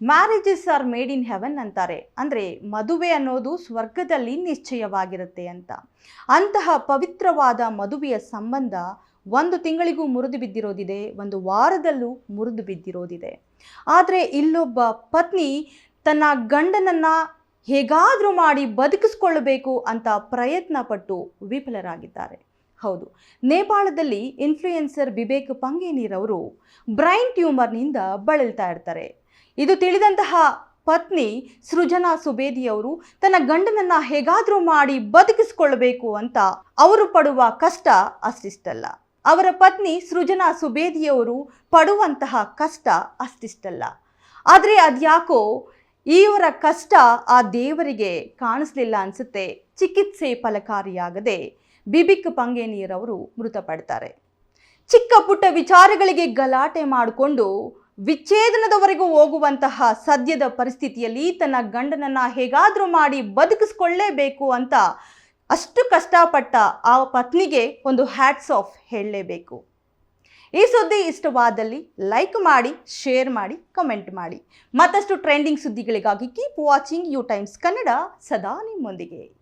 Marriages are made in heaven ಅಂತಾರೆ. ಅಂದರೆ ಮದುವೆ ಅನ್ನೋದು ಸ್ವರ್ಗದಲ್ಲಿ ನಿಶ್ಚಯವಾಗಿರುತ್ತೆ ಅಂತ. ಅಂತಹ ಪವಿತ್ರವಾದ ಮದುವೆಯ ಸಂಬಂಧ ಒಂದು ತಿಂಗಳಿಗೂ ಮುರಿದು ಬಿದ್ದಿರೋದಿದೆ, ಒಂದು ವಾರದಲ್ಲೂ ಮುರಿದು ಬಿದ್ದಿರೋದಿದೆ. ಆದರೆ ಇಲ್ಲೊಬ್ಬ ಪತ್ನಿ ತನ್ನ ಗಂಡನನ್ನು ಹೇಗಾದರೂ ಮಾಡಿ ಬದುಕಿಸ್ಕೊಳ್ಳಬೇಕು ಅಂತ ಪ್ರಯತ್ನ ಪಟ್ಟು ವಿಫಲರಾಗಿದ್ದಾರೆ. ಹೌದು, ನೇಪಾಳದಲ್ಲಿ ಇನ್ಫ್ಲೂಯೆನ್ಸರ್ ಬಿಬೇಕ್ ಪಂಗೇನಿರವರು ಬ್ರೈನ್ ಟ್ಯೂಮರ್ನಿಂದ ಬಳಲ್ತಾ ಇರ್ತಾರೆ. ಇದು ತಿಳಿದಂತಹ ಪತ್ನಿ ಸೃಜನಾ ಸುಬೇದಿಯವರು ತನ್ನ ಗಂಡನನ್ನ ಹೇಗಾದರೂ ಮಾಡಿ ಬದುಕಿಸಿಕೊಳ್ಳಬೇಕು ಅಂತ ಅವರು ಪಡುವ ಕಷ್ಟ ಅಷ್ಟಿಷ್ಟಲ್ಲ. ಅವರ ಪತ್ನಿ ಸೃಜನಾ ಸುಬೇದಿಯವರು ಪಡುವಂತಹ ಕಷ್ಟ ಅಷ್ಟಿಷ್ಟಲ್ಲ. ಆದರೆ ಅದ್ಯಾಕೋ ಇವರ ಕಷ್ಟ ಆ ದೇವರಿಗೆ ಕಾಣಿಸ್ಲಿಲ್ಲ ಅನಿಸುತ್ತೆ. ಚಿಕಿತ್ಸೆ ಫಲಕಾರಿಯಾಗದೆ ಬಿಬಿಕ್ ಪಂಗೇನಿಯರವರು ಮೃತಪಡ್ತಾರೆ. ಚಿಕ್ಕ ಪುಟ್ಟ ವಿಚಾರಗಳಿಗೆ ಗಲಾಟೆ ಮಾಡಿಕೊಂಡು ವಿಚ್ಛೇದನದವರೆಗೂ ಹೋಗುವಂತಹ ಸದ್ಯದ ಪರಿಸ್ಥಿತಿಯಲ್ಲಿ ತನ್ನ ಗಂಡನನ್ನ ಹೇಗಾದರೂ ಮಾಡಿ ಬದುಕಿಸ್ಕೊಳ್ಳೇಬೇಕು ಅಂತ ಅಷ್ಟು ಕಷ್ಟಪಟ್ಟ ಆ ಪತ್ನಿಗೆ ಒಂದು ಹ್ಯಾಟ್ಸ್ ಆಫ್ ಹೇಳಲೇಬೇಕು. ಈ ಸುದ್ದಿ ಇಷ್ಟವಾದಲ್ಲಿ ಲೈಕ್ ಮಾಡಿ ಶೇರ್ ಮಾಡಿ ಕಮೆಂಟ್ ಮಾಡಿ. ಮತ್ತಷ್ಟು ಟ್ರೆಂಡಿಂಗ್ ಸುದ್ದಿಗಳಿಗಾಗಿ keep watching U Times Kannada ಸದಾ ನಿಮ್ಮೊಂದಿಗೆ.